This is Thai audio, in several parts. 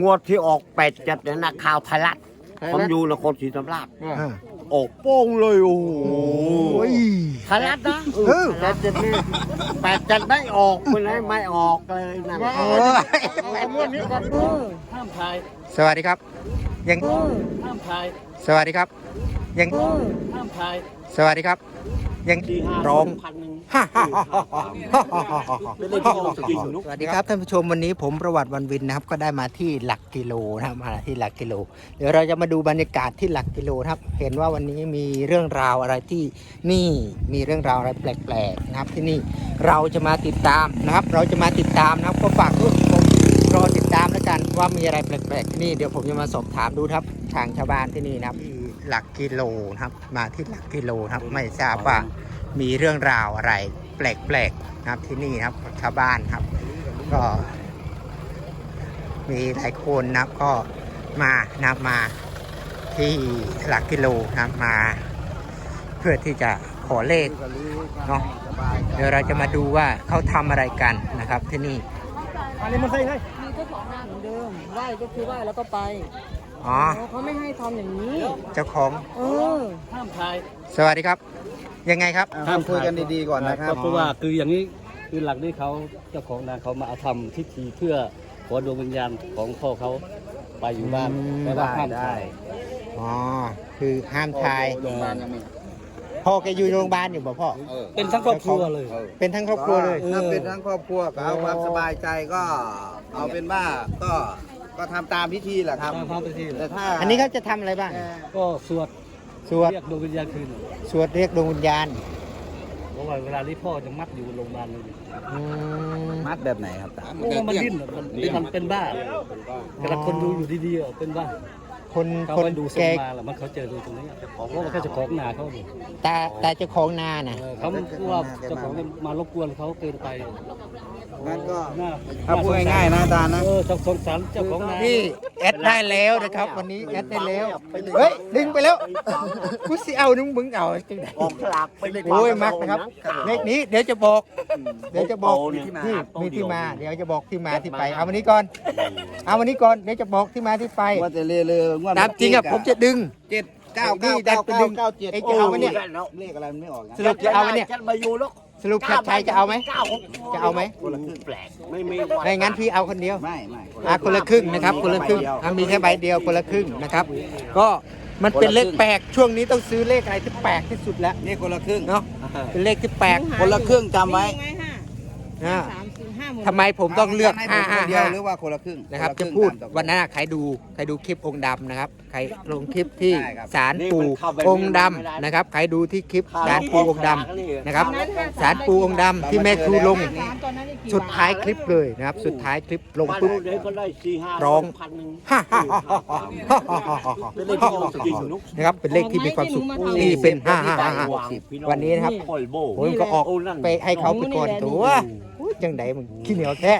งวดที่ออกแปดจัดเนี่ยนะข่าวไทยรัฐ ผมอยู่นครศรีธรรมราชอ่าออกโป้งเลยโอ้โหโอ้ย ไทยรัฐนะเออ แปดจัดนี่แปดจัดไม่ออกไปไหนไม่ออกเลยนะเออห้ามถ่ายสวัสดีครับ ยังห้ามถ่ายสวัสดีครับ ยังห้ามถ่ายสวัสดีครับ ยังที่ห้าร้องพันหนึ่งฮ่าฮ่าฮ่าฮ่าฮ่าฮ่าฮ่าเป็นเรื่องที่เราจริงๆนุ๊กสวัสดีครับท่านผู้ชมวันนี้ผมประวัติวันวินนะครับ ก็ได้มาที่หลักกิโลนะครับมาที่หลักกิโล เดี๋ยวเราจะมาดูบรรยากาศที่หลักกิโลนะครับ เห็นว่าวันนี้มีเรื่องราวอะไรที่นี่มีเรื่องราวอะไรแปลกๆนะครับที่นี่เราจะมาติดตามนะครับ เราจะมาติดตามนะครับก็ฝากทุกคนรอติดตามแล้วกันว่ามีอะไรแปลกๆที่นี่เดี๋ยวผมจะมาสอบถามดูครับทางชาวบ้านที่นี่นะครับที่ หลักกิโลนะครับ มาที่หลักกิโลนะครับ ไม่ทราบว่ามีเรื่องราวอะไร แปลกๆนะครับที่นี่นะครับชาวบ้านครับ ก็ มีหลายคนนะครับก็มานะครับมาที่หลักกิโลนะครับมา เพื่อที่จะขอเลขเนาะเดี๋ยวเราจะมาดูว่าเขาทำอะไรกันนะครับที่นี่อันนี้มันใช่ไงมีเจ้าของงานเหมือนเดิมไหว้ก็คือไหว้แล้วก็ไป อ๋อเขาไม่ให้ทำอย่างนี้ เจ้าของ เออ ห้ามถ่ายสวัสดีครับ ยังไงครับ ห้ามคุยกันดีๆก่อนนะครับเพราะว่าคืออย่างนี้คือหลักที่เขาเจ้าของนาเขามาเอาทำพิธีเพื่อขอดวงวิญญาณของพ่อเขาไปอยู่บ้านอืม แต่ว่าห้ามถ่ายอ๋อ คือห้ามทายพ่อแกอยู่โรงพยาบาลอยู่บ่พ่อเป็นทั้งครอบครัวเลยเป็นทั้งครอบครัวเลย เออถ้าเป็นทั้งครอบครัวก็เอาความสบายใจก็เอาเป็นว่าก็ ก็ทำตามพิธีแหละครับตามความเป็นที่แต่ถ้าอันนี้เขาจะทำอะไรบ้างก็สวดสวด เรียกดวงวิญญาณคืนสวดเรียกดวงวิญญาณเพราะว่าเวลาที่พ่อจะมัดอยู่โรงพยาบาลเลยอืมมัดแบบไหนครับตาโอ้มันดิ้นอะมันมันเป็นบ้าแต่ละคนดูอยู่ดีๆอะเป็นบ้า คนเขาคนไปดูทรแกงมาแล้วมันเขาเจอดูตรงนี้เจ้าของเพราะว่าเขาเจะของนาเขาอยู่ตาตาเจ้าของนาน่ะ เออเขาพูดว่าเจ้าของเนี่ยมารบกวนเขาเกินไปงั้นก็น่าถ้าพูดง่ายๆนะตานะ เออสงสารเจ้าของนานี่แอดได้แล้วนะครับ วันนี้แอดได้แล้ว เฮ้ยดึงไปแล้วกูสิเอานุ่งมึงเอาจังไดออกสลากไปเลยโอ้ยมักนะครับเลขนี้เดี๋ยวจะบอก เดี๋ยวจะบอกโอ้เนี่ยที่มีที่มา เดี๋ยวจะบอกที่มาที่ไป เอาวันนี้ก่อน เอาวันนี้ก่อนเดี๋ยวจะบอกที่มาที่ไป ว่าจะเรื่อยๆงวดตามจริงอะผมจะดึงเจ็ดเก้านี่เก้าดัเก้านไปดึเก้างเก้าเจ็ดเอ็งจะเอาไหมเนี่ยเลขอะไรมันไม่ออกนะสรุปจะเอาไหมเนี่ยจะมาอยู่แล้วสรุปชัดชัยจะเอาไหมเก้าหกจะเอาไหมคนละครึ่งแปลกไม่มีไม่งั้นพี่เอาคนเดียวไม่ไม่อะคนละครึ่งนะครับ คนละครึ่งอะมีแค่ใบเดียวคนละครึ่งนะครับ ก็มันเป็นเลขแปลกช่วงนี้ต้องซื้อเลขอะไรที่แปลกที่สุดแล้วนี่คนละครึ่งเนาะเป็นเลขที่แปลกคนละครึ่งจำไว้ ทำไมผมต้องเลือกให้ผมคนเดียวหรือว่าคนละครึ่งนะครับจะพูดวันนั้นใครดูใครดูคลิปองค์ดำนะครับใครลงคลิปที่ศาลปู่องค์ดำนะครับใครดูที่คลิปศาลปู่องค์ดำนะครับศาลปู่องค์ดำที่แม่ครูลงสุดท้ายคลิปเลยนะครับ สุดท้ายคลิปลงปุ๊บร้องนะครับเป็นเลขที่มีความสุขนี่เป็นห้าห้าห้าวันนี้นะครับผมก็ออกไปให้เขาไปก่อนตัว อุ๊ยจังไดมึงขี้เหนียวแท้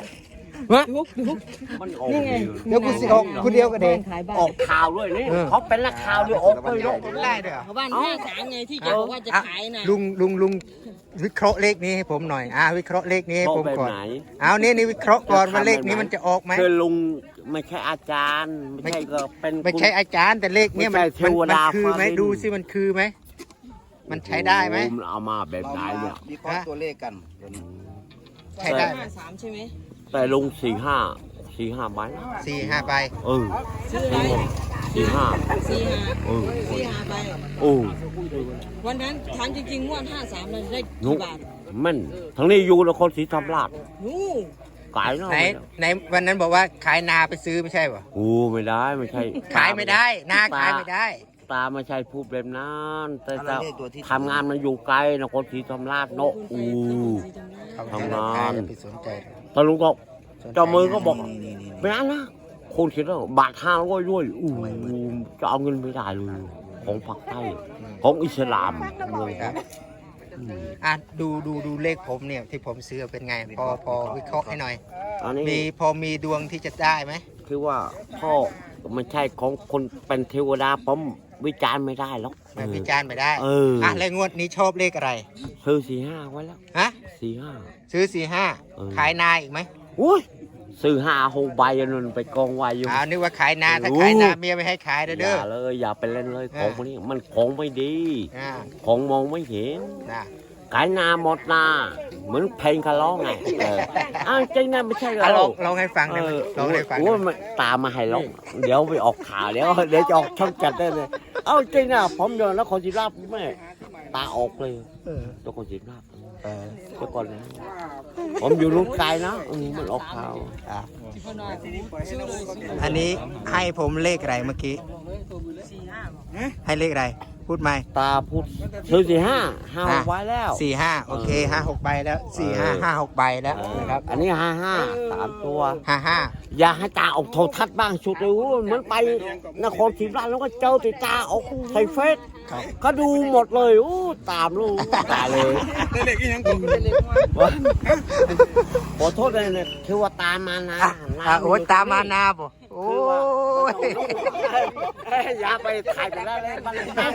วะลุกลุกมันออกนี่ไง เดี๋ยวกูสิออกคนเดียวก็เด้บ้านขายบ้านออกข่าวด้วยนี่เออ เขาเป็นนักข่าวด้วยออกเลยเนาะได้เด้อเขาบ้านห้าสามไงที่จะบอกว่าจะขายน่ะลุงลุงลุงวิเคราะห์เลขนี้ให้ผมหน่อย อ่า วิเคราะห์เลขนี้ให้เขาผมแบบก่อนไหนเอานี่นี่วิเคราะห์ก่อนว่าเลขนี้มันจะออกไหมคือลุงไม่ใช่อาจารย์ ไม่ใช่ก็เป็นไม่ใช่อาจารย์แต่เลขเนี้ยมันไม่ใช่เทมันวมันดาคือไหมฟ้าดิน ดูสิมันคือไหม มันใช้ได้ไหม โอ้นเอามาแบบไหนเนี่ย วิเคราะห์ตัวเลขกันตัวนี้ ใช้ได้ไหมห้าสามใช่ไหมแต่ลุงสี่ห้าสี่ห้าใบสี่ห้าใบเออซื้ออะไรสี่ห้าสี่ห้าเออสี่ห้าไป โอ้วันนั้นถามจริงๆงวดห้าสามเลยได้นุกี่บาทแม่นทั้งนี้อยู่นครศรีธรรมราชนู่ไก่เนาะไหนไหนวันนั้นบอกว่าขายนาไปซื้อไม่ใช่ป่ะโอ้ไม่ได้ไม่ใช่ ขายไม่ได้นาขายไม่ได้ ตาไม่ใช่พูดแบบนั้นแต่เอาตาเลขตัวที่ ทำงานมันอยู่ไกลนครศรีธรรมราชเนาะโอ้ทำงาน อย่ไปสนใจตาลุงก็ สนใจเจ้ามือก็บอก นี่นี่นี่ไม่เอานะคนคิดว่าบาทห้าร้อยด้วยอู้จะเอาเงินไม่ได้เลยของภาคใต้ของอิสลามเลยครับอะดูดูดูเลขผมเนี่ยที่ผมซื้อเป็นไง พอพอวิเคราะห์ให้หน่อย อันนี้มีพอมีดวงที่จะได้ไหมคือว่าพ่อไม่ใช่ของคนเป็นเทวดาผม วิจารณ์ไม่ได้หรอกไม่วิจารณ์ไม่ได้เอออ่อะแล้วงวดนี้ชอบเลขอะไร ซื้อสี่ห้าไว้แล้วฮะสี่ห้าซื้อสี่ห้าเออขายนาอีกไหมอุ้ยซื้อห้าหกใบอันนั้นไปกองไว้อยู่อ้าวนึกว่าขายนาถ้าโอ้ขายนาเมียไม่ให้ขายเด้ออเด้อย่าเลยอย่าไปเล่นเลยเออของพวกนี้มันของไม่ดีอ่าของมองไม่เห็นนะขายนาหมดนา เหมือนเพลงคาร้องไงเอออ้าวจริงนะไม่ใช่เหรอะลอองลองให้ฟังหน่อยเออลองให้ฟังหโอ้น่ยอยมันตามมาให้ร้องเดี๋ยวไปออกข่าวเดี๋ยวเดี๋ยวจะออกช่องจัดได้เลย เอ้าจริงนะผมเดินแล้วคนจีราบแม่ตาออกเลยเออ ตัวคนจีราบเออเดี๋ยวก่อนนะผมอยู่ลูกไกลนะอืมมันออกข่าวอะที่พ่อน้อยซื้อเลยซื้อเลยอันนี้ให้ผมเลขอะไรเมื่อกี้สี่ห้าบอกให้เลขอะไร พูดไหมตาพูดซื้อสี่ห้าห้าอะไว้แล้วสี่ห้าโอเคห้าหกใบแล้วสี่ห้าเออห้าหกใบแล้วนะครับอันนี้ห้าห้าสามตัวห้าห้าอย่าให้ตาออกโทรทัศน์บ้างชุดเลยโอ้ยเหมือนไปนครศรีธรรมราชแล้วก็เจอติดตาออกใส่เฟซก็ดูหมดเลยโอ้ตามลูกตาเลยขอโทษเลยเนี่ยคือว่าตามมานะอะอะโอ้ยตามมานาบ่ โอ้ยเอ้ยอย่าไปถ่ายไปได้เลยมันตั้ง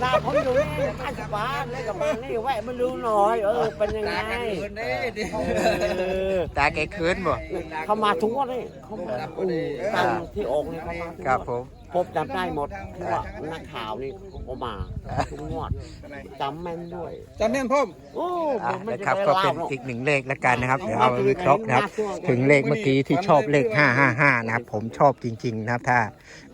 หน้าผมอยู่นี่ใต้สะพานเลยกับมานี่แวะมาดูหน่อย เออ เป็นยังไงเออตาแกเคินบ่ เขามาทุกงวันเลยเขามาอืมตามที่ออกเนี่ยเขามาทุกงวดครับผมพบจำได้หมดเพราะว่านักข่าวนี่เขาก็มาทุกงวดจำแม่นด้วย จำแม่นพ่อมโอ้อะผมไม่นะครับได้ก็ล่าเป็นหรอก อีกหนึ่งเลขแล้วกันนะครับเดี๋ยวเอาไปวิเคราะห์นะครับ ถึงเลขเมื่อกี้ที่ชอบเลข 555 นะครับ ผมชอบจริง ๆ นะครับ ถ้า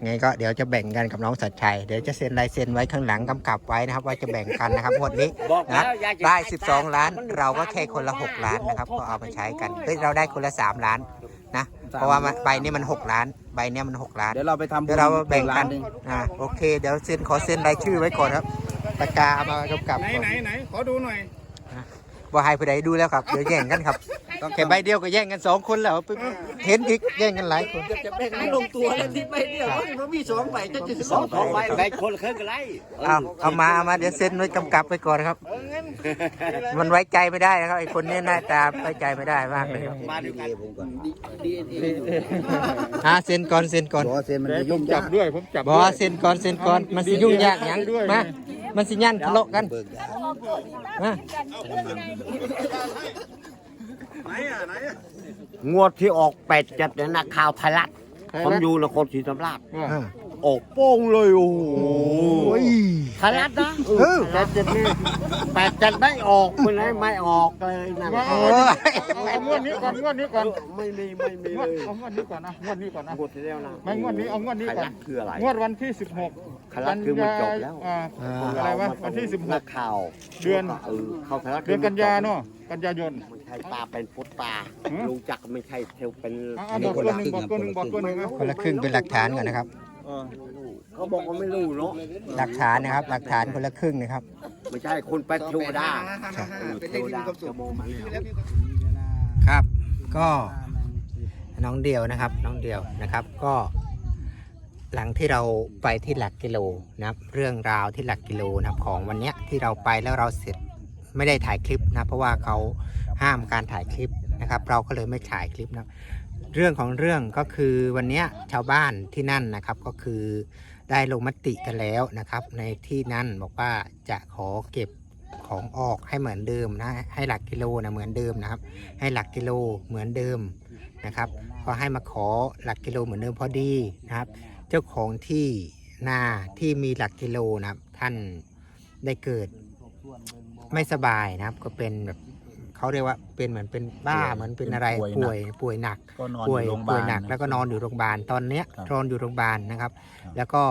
ไงก็เดี๋ยวจะแบ่งกันกับน้องสัจชัยเดี๋ยวจะเซ็นลายเซ็นไว้ข้างหลังกำกับไว้นะครับ ว่าจะแบ่งกันนะครับงวดนี้บอกแล้นะวอยากจะได้ให้12 ล้านมันเราก็แค่คนละ 6 ล้านนะครับ ก็เอามาใช้กันเฮ้ยเราได้คนละ 3 ล้าน นะ เพราะว่ามันใบนี้มัน6ล้าน ใบเนี้ยมัน6ล้าน เดี๋ยวเราไปทำเดี๋ยวเราแบ่งล้กันหนึ่งอ่าโอเค เดี๋ยวเซ็นขอเซ็นรายชื่อไว้ก่อนครับปากกาเอามากำกับไหนก่อนไหนไหนขอดูหน่อยว่าให้ผู้ใดดูแล้วครับ เดี๋ยวแย่งกันครับ แค่ใบเดียวก็แย่งกันสองคนแล้วปึ๊บเห็นอีกแย่งกันหลายคนจะแบ่งให้ลงตัวแล้วที่ไปเนี่ยมันมีสองใบจะจะสองสองใบแบ่งคนละครึ่งกันไรเอาเอามาเอามาเดี๋ยวเซ็นไว้กำกับไปก่อนครับ มันไว้ใจไม่ได้นะครับไอ้คนนี้หน้าตาไว้ใจไม่ได้มากเลยครับมาด้วยกันอ่าเซ็นก่อนเซ็นก่อนขอเซ็นมันจะยุ่งยากด้วยผมจับบอกว่าเซ็นก่อนเซ็นก่อนมันสิยุ่งยากหยังมามันสิยันทะเลาะกันมา งวดที่ออกแปดจัดเนี่ยนักข่าวไทยรัฐผมอยู่นครศรีธรรมราชอ่าออกโป้งเลยโอ้โหโอ้ยไทยรัฐนะเออแปดจัดนี่แปดจัดไม่ออกไปไหนไม่ออกเลยนั่นโอ้ยเอางวดนี้ก่อนงวดนี้ก่อนไม่มีไม่มีงเลวดยเอางวดนี้ก่อนนะงวดนี้ก่อนนะงวดที่แล้วนะไม่งวดนี้เอางวดนี้ไทยก่อรันฐคืออะไรงวดวันที่16ไทยรัฐคือมันจบแล้วอ่าอะไรวะวันที่นักข่าว เดือนเออเข้าไทยรัฐ16เดือนกันยาเนาะกันยายน ไม่ใช่ตาเป็นพุทตาหือลุงจักรไม่ใช่เทวเป็นอ่าบอกตัวหนึ่งบอกตัวหนึ่งบอกตัวหนึ่งนะคนละครึ่งเป็นหลักฐานก่อนนะครับเขาบอกว่าไม่รู้เนาะหลักฐานนะครับ หลักฐานคนละครึ่งนะครับ ไม่ใช่คนเป็นเทวดาเป็นเลขที่มีความสุข ครับ ก็น้องเดียวนะครับ น้องเดียวนะครับ ก็ หลังที่เราไปที่หลักกิโลนะครับ เรื่องราวที่หลักกิโลนะครับของวันเนี้ยที่เราไปแล้วเราเสร็จไม่ได้ถ่ายคลิปนะ เพราะว่าเขา ห้ามการถ่ายคลิปนะครับ เราก็เลยไม่ถ่ายคลิปนะครับเรื่องของเรื่องก็คือวันนี้ชาวบ้านที่นั่นนะครับก็คือได้ลงมติกันแล้วนะครับ ในที่นั่นบอกว่าจะขอเก็บของออกให้เหมือนเดิมนะให้หลักกิโลนะเหมือนเดิมนะครับ ให้หลักกิโลเหมือนเดิมนะครับก็ให้มาขอหลักกิโลเหมือนเดิมพอดีนะครับ เจ้าของที่นาที่มีหลักกิโลนะครับ ท่านได้เกิดไม่สบายนะครับ ก็เป็นแบบ เขาเรียกว่าเป็นเหมือนเป็นบ้าเหมือนเป็นอะไรป่วยป่วยหนัก ก็นอนอป่วยยู่โรงพยาป่บาวยล หนักแล้วก็นอนอยู่โรงพยาบาลตอนเนี้ยครับนอนอยู่โรงพยาบาลนะครับ ครับแล้วก็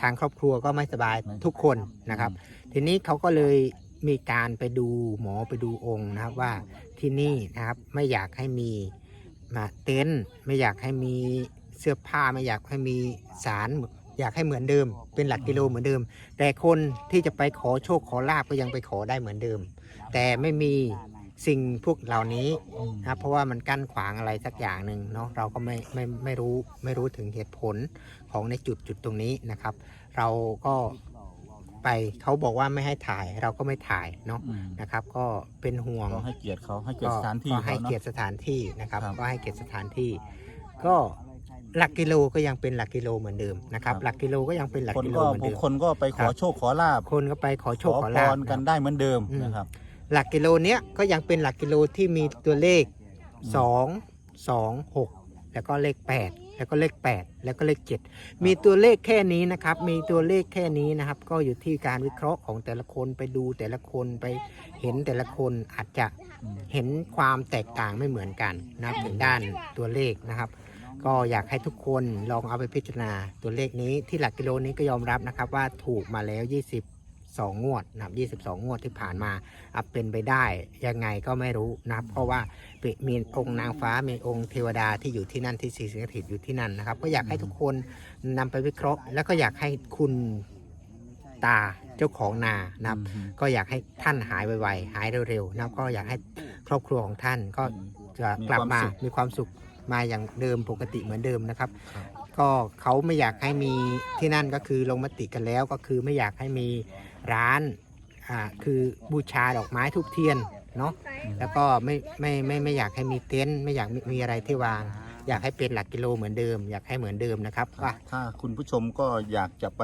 ทางครอบครัวก็ไม่สบายทุกคนนะครับ ทีนี้เขาก็เลยมีการไปดูหมอไปดูองค์นะครับว่าที่นี่นะครับไม่อยากให้มีมาเต็นท์ไม่อยากให้มีเสื้อผ้าไม่อยากให้มีสารอยากให้เหมือนเดิม เป็นหลักกิโลเหมือนเดิม แต่คนที่จะไปขอโชคขอลาบก็ยังไปขอได้เหมือนเดิม แต่ไม่มี สิ่งพวกเหล่านี้นะครับเพราะว่ามันกั้นขวางอะไรสักอย่างหนึ่งเนาะเราก็ไม่ไม่ไม่รู้ไม่รู้ถึงเหตุผลของในจุดจุดตรงนี้นะครับ เราก็ไปเขาบอกว่าไม่ให้ถ่ายเราก็ไม่ถ่ายเนาะอืม นะครับ ก็เป็นห่วง ก็ให้เกียรติเขาให้เกียรก็ติสถานที่ก็ให้เขาเนเกียรอะติสถานที่นะครับครับก็ให้เกียรติสถานที่ ก็หลักกิโลก็ยังเป็นหลักกิโลเหมือนเดิมนะครับหลักกิโลก็ยังเป็นหลักคนกิโลก็เหมือนผู้เดิม คนก็ไปขครัอบ โชคขอลาบคนก็ไปขอโชขคอขอพลาบรกันได้เหมือนเดิมอืม นะครับ หลักกิโลเนี้ยก็ยังเป็นหลักกิโลที่มีตัวเลขสองสองหกแล้วก็เลขแปดแล้วก็เลขแปดแล้วก็เลขเจ็ดมีตัวเลขแค่นี้นะครับ มีตัวเลขแค่นี้นะครับ ก็อยู่ที่การวิเคราะห์ของแต่ละคนไปดูแต่ละคนไปเห็นแต่ละคนอาจจะเห็นความแตกต่างไม่เหมือนกันนะครับถึงด้านตัวเลขนะครับก็อยากให้ทุกคนลองเอาไปพิจารณาตัวเลขนี้ที่หลักกิโลนี้ก็ยอมรับนะครับว่าถูกมาแล้ว 22งวดนะครับ22 งวดที่ผ่านมาอะเป็นไปได้ยังไงก็ไม่รู้นะครับเพราะว่ามีองค์นางฟ้ามีองค์เทวดาที่อยู่ที่นั่นที่สิงสถิตอยู่ที่นั่นนะครับ ก็อยากให้ทุกคนนำไปวิเคราะห์ แล้วก็อยากให้คุณตาเจ้าของนานะครับ ก็อยากให้ท่านหายไวๆหายเร็วๆนะครับ ก็อยากให้ครอบครัวของท่านก็จะกลับมามีความสุขมาอย่างเดิมปกติเหมือนเดิมนะครับ ก็เขาไม่อยากให้มีที่นั่นก็คือลงมติกันแล้วก็คือไม่อยากให้มี ร้านอ่าคือบูชาดอกไม้ทุกเทียนเนาะแล้วก็ไม่ไม่ไม่ไม่อยากให้มีเต็นท์ไม่อยากมีมีอะไรที่วาง อยากให้เป็นหลักกิโลเหมือนเดิม อยากให้เหมือนเดิมนะครับว่าถ้าคุณผู้ชมก็อยากจะไป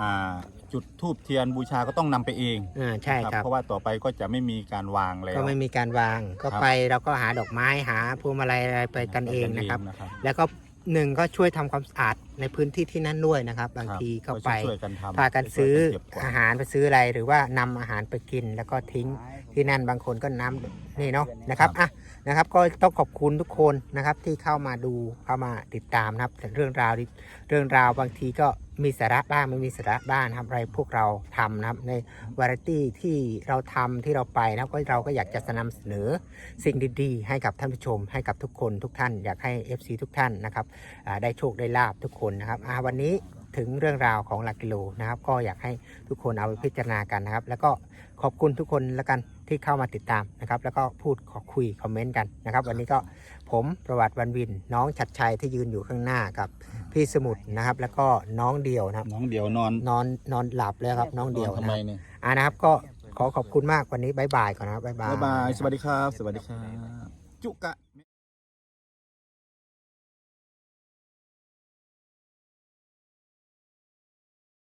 อ่าจุดทูบเทียนบูชาก็ต้องนำไปเองอ่าใช่ครับ เพราะว่าต่อไปก็จะไม่มีการวางแล้วก็ไม่มีการวางก็ครับไปเราก็หาดอกไม้หาพวงมาลัยอะไรไปกันเองนะครับนะครับแล้วก็ หนึ่งก็ช่วยทำความสะอาดในพื้นที่ที่นั่นด้วยนะครับ บางทีก็ไปช่วยๆกันทำพากันซื้อช่วยกันเก็บกวาดอาหารไปซื้ออะไรหรือว่านำอาหารไปกินแล้วก็ทิ้งที่นั่นบางคนก็น้ำนี่เนาะนะครับอะ นะครับ ก็ต้องขอบคุณทุกคนนะครับที่เข้ามาดูเข้ามาติดตามนะครับเรื่องราวเรื่องราวบางทีก็มีสาระบ้างไม่มีสาระบ้างนะครับอะไรพวกเราทำนะครับในวาไรตี้ที่เราทำที่เราไปนะก็เราก็อยากจะนำเสนอสิ่งดีๆ ให้กับท่านผู้ชม ให้กับทุกคนทุกท่านอยากให้ FC ทุกท่านนะครับได้โชคได้ลาบทุกคนนะครับวันนี้ถึงเรื่องราวของหลักกิโลนะครับ ก็อยากให้ทุกคนเอาไปพิจารณากันนะครับ แล้วก็ขอบคุณทุกคนแล้วกัน ที่เข้ามาติดตามนะครับ แล้วก็พูดขอคุยคอมเมนต์กันนะครับ วันนี้ก็ผมประวัติวันวิน น้องชัดชัยที่ยืนอยู่ข้างหน้ากับพี่สมุทรนะครับ แล้วก็น้องเดียวนะครับ น้องเดียวนอนนอนนอนหลับแล้วครับ น้องเดียวนอนนะทำคไมรับเนี่ยอ่านะครับก็ขอขอบคุณมากวันนี้บายบายก่อนนะครับบายบาย บ๊ายบาย สวัสดีครับ สวัสดีครับ จุกะ